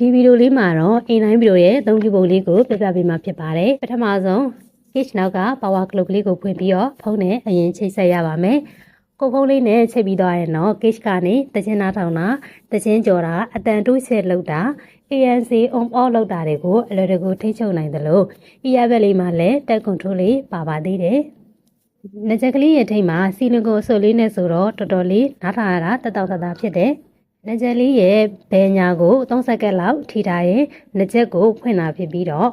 ဒီဗီဒီယိုလေးမှာတော့ A9 ဗီဒီယိုရဲ့အသုံးပြုပုံလေးကိုပြပြပေးမှာဖြစ်ပါတယ်ပထမဆုံး page နောက်က power clock လေးကိုဖွင့်ပြီးတော့ဖုန်းနဲ့အရင်ချိတ်ဆက်ရပါမယ်ကိုဖုန်းလေးနဲ့ချိတ်ပြီးသွားရင်တော့ case ကနေတခြင်းနားထောင်တာတခြင်းကြော်တာအတန်တိုးချက်လောက်တာ ANC on off လောက်တာတွေကိုအလွယ်တကူထိချုပ်နိုင်တယ်လို့ ear bag လေးမှာလည်း tab control လေးပါပါသေးတယ်။နှကြက်ကလေးရဲ့ထိတ်မှာစီလီကွန်အဆုပ်လေးနဲ့ဆိုတော့တော်တော်လေးနားထောင်ရတာတက်တောက်တတာဖြစ်တယ်။ နှကြက်လေးရဲ့ဘယ်ညာကို3စက္ကန့်လောက်ထိထားရင်နှကြက်ကိုဖွင့်တာဖြစ်ပြီးတော့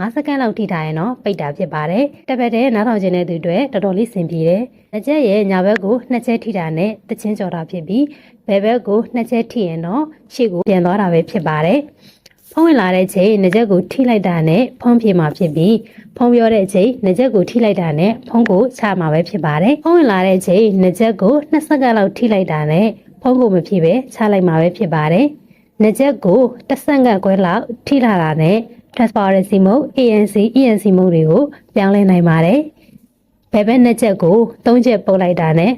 5စက္ကန့်လောက်ထိထားရင်တော့ပိတ်တာဖြစ်ပါတယ်။တစ်ပတ်တည်းနားထောင်ခြင်းတဲ့သူတွေတော်တော်လေးစင်ပြေတယ်။နှကြက်ရဲ့ညာဘက်ကိုနှစ်ချက်ထိတာနဲ့တချင်းကြော်တာဖြစ်ပြီးဘယ်ဘက်ကိုနှစ်ချက်ထိရင်တော့ရှေ့ကိုပြန်သွားတာပဲဖြစ်ပါတယ်။ဖုံးဝင်လာတဲ့ချိန်ငကြက်ကိုထိလိုက်တာနဲ့ဖုံးပြေမှာဖြစ်ပြီးဖုံးပြောတဲ့ချိန်ငကြက်ကိုထိလိုက်တာနဲ့ဖုံးကိုချမှာပဲဖြစ်ပါတယ်။ဖုံးဝင်လာတဲ့ချိန်ငကြက်ကို2စက္ကန့်လောက်ထိလိုက်တာနဲ့ ဖုံးကိုမဖြစ်ပဲချလိုက်မှာပဲဖြစ်ပါတယ်။ငကြက်ကိုတစ်စက္ကန့်ခွဲလောက်ထိလာတာနဲ့ transparency mode ANC ENC mode တွေကိုပြောင်းလဲနိုင်ပါတယ်။ဘယ်ဘက်နှစ်ချက်ကိုသုံးချက်ပုတ်လိုက်တာနဲ့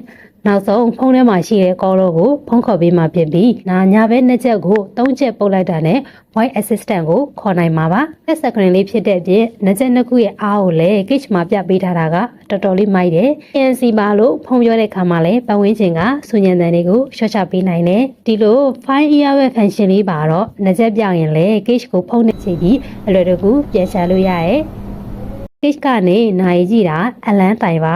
နောက်ဆုံးဖုန်းထဲမှာရှိတဲ့ကောတော့ကိုဖုန်းခေါ်ပေးမှဖြစ်ပြီးနာညာဘက်နှစ်ချက်ကိုသုံးချက်ပုတ်လိုက်တာနဲ့ voice assistant ကိုခေါ်နိုင်မှာပါ။ test screen လေးဖြစ်တဲ့အပြင်နှစ်ချက်နှစ်ခုရဲ့အားကိုလည်း gauge မှာပြပေးထားတာကတော်တော်လေးမိုက်တယ်။ ANC ပါလို့ဖုန်းပြောတဲ့ခါမှာလည်းပတ်ဝန်းကျင်ကစူညံတန်တွေကိုရှော့ချပေးနိုင်တယ်။ဒီလို file ear web function လေးပါတော့နှစ်ချက်ပြောင်းရင်လည်း gauge ကိုဖုန်းနဲ့ချိန်ပြီးအလွယ်တကူပြန်ရှာလို့ရရဲ့။ gauge ကနေနိုင်ကြည့်တာအလန်းတိုင်ပါ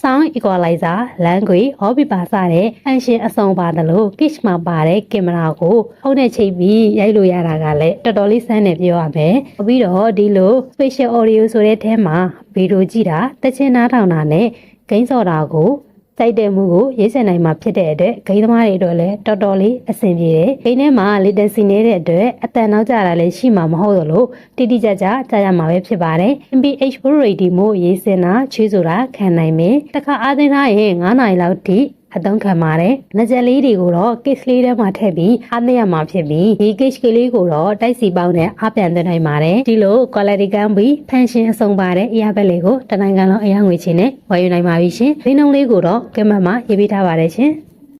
sound equalizer language hobby ပါစတဲ့ function အစုံပါတယ်လို့ kiss မှာပါတဲ့ကင်မရာကိုဖုန်းနဲ့ချိတ်ပြီးရိုက်လို့ရတာကလည်းတော်တော်လေးစမ်းနေပြောရမယ်။ပြီးတော့ဒီလို spatial audio ဆိုတဲ့အဲမှာဗီဒီယိုကြည့်တာတချင်းနားထောင်တာနဲ့ဂိမ်းစော်တာကို စိုက်တဲ့မှုကိုရေးစင်နိုင်မှာဖြစ်တဲ့အတွက်ဂိမ်းသမားတွေအတွက်လည်းတော်တော်လေးအဆင်ပြေတယ်။ဂိမ်းထဲမှာ latency နေတဲ့အတွက်အတန်နောက်ကျတာလည်းရှိမှာမဟုတ်သလိုတိတိကျကျကြာရမှာပဲဖြစ်ပါတယ်။ MPH Pro rating မို့ရေးစင်တာချွေးဆိုတာခံနိုင်မယ်။တစ်ခါအားသိမ်းထားရင်9နာရီလောက်ထိ အသုံးခံပါတယ်။ငကြက်လေးတွေကိုတော့ case လေးထဲမှာထည့်ပြီးအားသိရမှာဖြစ်ပြီးဒီ case ကလေးကိုတော့တိုက်စီပေါင်းနဲ့အားပြန်သွင်းနိုင်ပါတယ်။ဒီလို quality ကမ်းပြီး function အစုံပါတဲ့ earbud လေးကိုတနိုင်ငံလုံးအရငွေချင်းနဲ့ဝယ်ယူနိုင်ပါပြီရှင်။ဒီနှုန်းလေးကိုတော့ကမ္ဘာမှာရေးပေးထားပါတယ်ရှင်။